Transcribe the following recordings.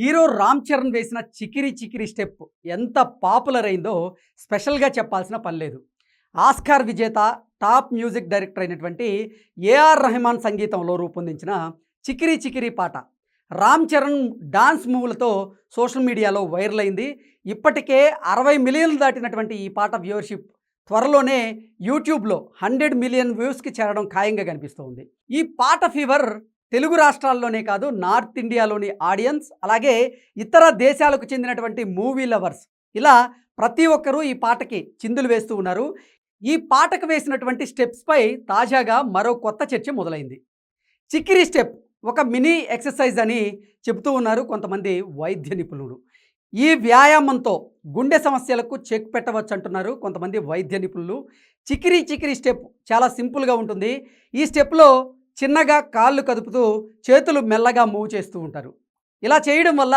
Hero Ram Charan వేసిన Chikiri Chikiri step ఎంత popular అయిందో స్పెషల్గా చెప్పాల్సిన పని లేదు. ఆస్కార్ విజేత టాప్ మ్యూజిక్ డైరెక్టర్ అయినటువంటి ఏఆర్ రెహమాన్ సంగీతంలో రూపొందించిన చికిరి చికిరి పాట. రామ్ చరణ్ డాన్స్ మూవ్లతో సోషల్ మీడియాలో వైరల్ అయింది. ఇప్పటికే అరవై మిలియన్లు దాటినటువంటి ఈ పాట వ్యూవర్షిప్ త్వరలోనే యూట్యూబ్లో హండ్రెడ్ మిలియన్ వ్యూస్కి చేరడం ఖాయంగా కనిపిస్తోంది. ఈ పాట ఫీవర్ తెలుగు రాష్ట్రాల్లోనే కాదు నార్త్ ఇండియాలోని ఆడియన్స్ అలాగే ఇతర దేశాలకు చెందినటువంటి మూవీ లవర్స్. ఇలా ప్రతి ఒక్కరూ ఈ పాటకి చిందులు వేస్తూ ఉన్నారు. ఈ పాటకు వేసినటువంటి స్టెప్స్పై తాజాగా మరో కొత్త చర్చ మొదలైంది. చిక్కిరి స్టెప్ ఒక మినీ ఎక్సర్సైజ్ అని చెబుతూ ఉన్నారు కొంతమంది వైద్య నిపుణులు. ఈ వ్యాయామంతో గుండె సమస్యలకు చెక్ పెట్టవచ్చు అంటున్నారు కొంతమంది వైద్య నిపుణులు. చికిరి చికిరి స్టెప్ చాలా సింపుల్గా ఉంటుంది. ఈ స్టెప్లో చిన్నగా కాళ్ళు కదుపుతూ చేతులు మెల్లగా మూవ్ చేస్తూ ఉంటారు. ఇలా చేయడం వల్ల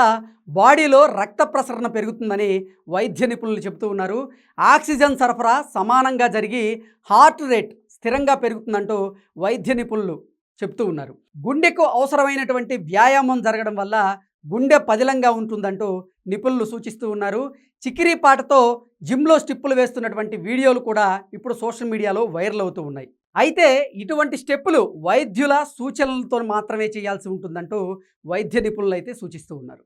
బాడీలో రక్త ప్రసరణ పెరుగుతుందని వైద్య నిపుణులు చెబుతూ ఉన్నారు. ఆక్సిజన్ సరఫరా సమానంగా జరిగి హార్ట్ రేట్ స్థిరంగా పెరుగుతుందంటూ వైద్య నిపుణులు చెప్తూ ఉన్నారు. గుండెకు అవసరమైనటువంటి వ్యాయామం జరగడం వల్ల గుండె పదిలంగా ఉంటుందంటూ నిపుణులు సూచిస్తూ ఉన్నారు. చికిరి పాటతో జిమ్లో స్టిప్పులు వేస్తున్నటువంటి వీడియోలు కూడా ఇప్పుడు సోషల్ మీడియాలో వైరల్ అవుతూ ఉన్నాయి. అయితే ఇటువంటి స్టెప్పులు వైద్యుల సూచనలతో మాత్రమే చేయాల్సి ఉంటుందంటూ వైద్య నిపుణులు అయితే సూచిస్తూ ఉన్నారు.